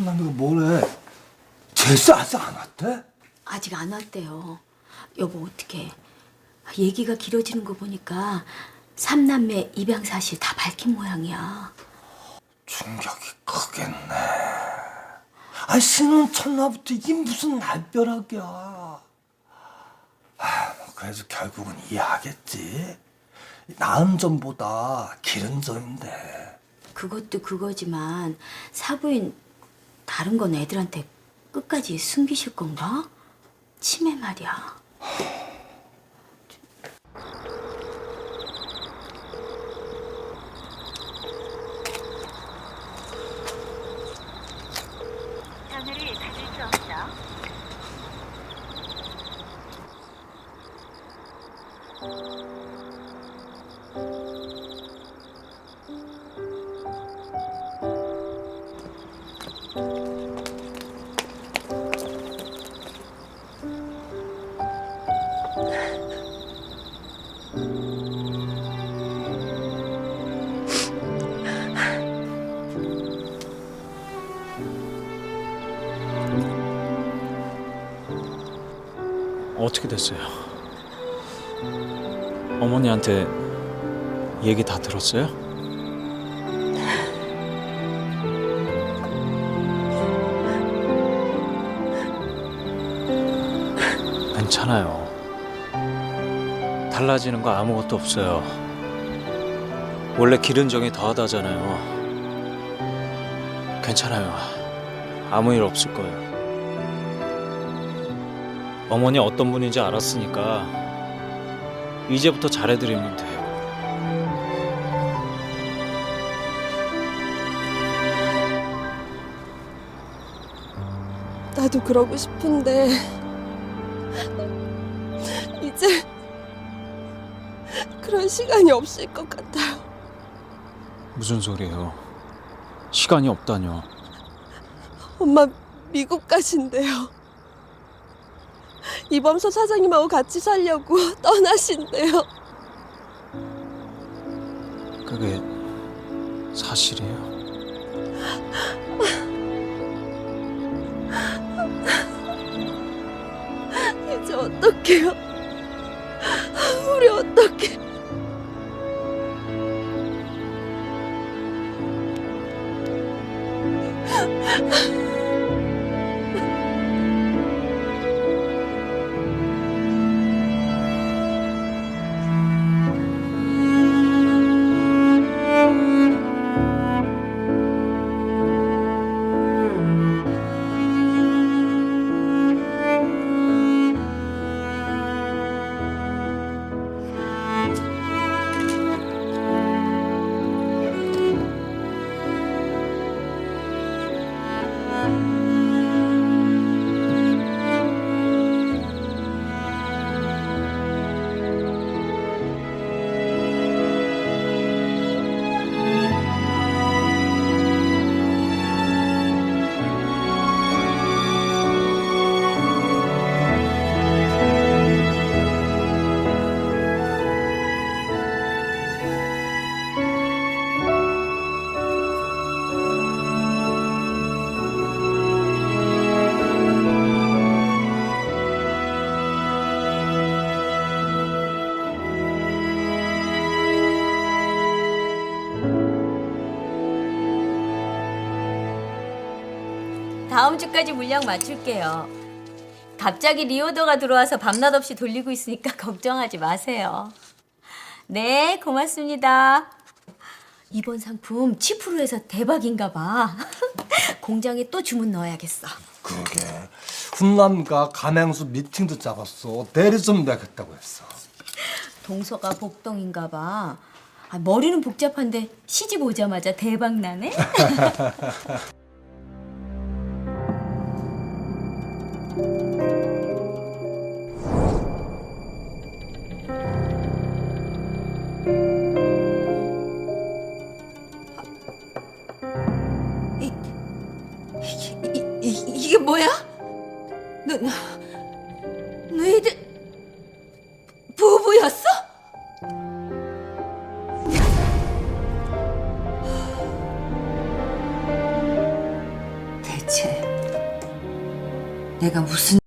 훈남이가 뭐래? 제스 아직 안 왔대? 아직 안 왔대요. 여보 어떻게? 얘기가 길어지는 거 보니까 삼남매 입양 사실 다 밝힌 모양이야. 충격이 크겠네. 아, 신혼 첫날부터 이게 무슨 날벼락이야. 아, 뭐 그래도 결국은 이해하겠지. 나은 점보다 길은 점인데. 그것도 그거지만 사부인 다른 건 애들한테 끝까지 숨기실 건가? 치매 말이야. 어떻게 됐어요? 어머니한테 얘기 다 들었어요? 괜찮아요. 달라지는 거 아무것도 없어요. 원래 기른 정이 더하다잖아요. 괜찮아요. 아무 일 없을 거예요. 어머니 어떤 분인지 알았으니까 이제부터 잘해드리면 돼요. 나도 그러고 싶은데 이제 그런 시간이 없을 것 같아요. 무슨 소리예요? 시간이 없다뇨. 엄마 미국 가신대요. 이범서 사장님하고 같이 살려고 떠나신대요. 그게 사실이에요? 이제 어떡해요? 어떡해? 다음 주까지 물량 맞출게요. 갑자기 리오더가 들어와서 밤낮 없이 돌리고 있으니까 걱정하지 마세요. 네, 고맙습니다. 이번 상품 치프로에서 대박인가 봐. 공장에 또 주문 넣어야겠어. 그러게. 훈남과 가맹수 미팅도 잡았어. 대리 좀 내겠다고 했어. 동서가 복동인가 봐. 아, 머리는 복잡한데 시집 오자마자 대박 나네. 이, 이, 이게 뭐야? 너, 너, 너희들 부부였어? 대체 내가 무슨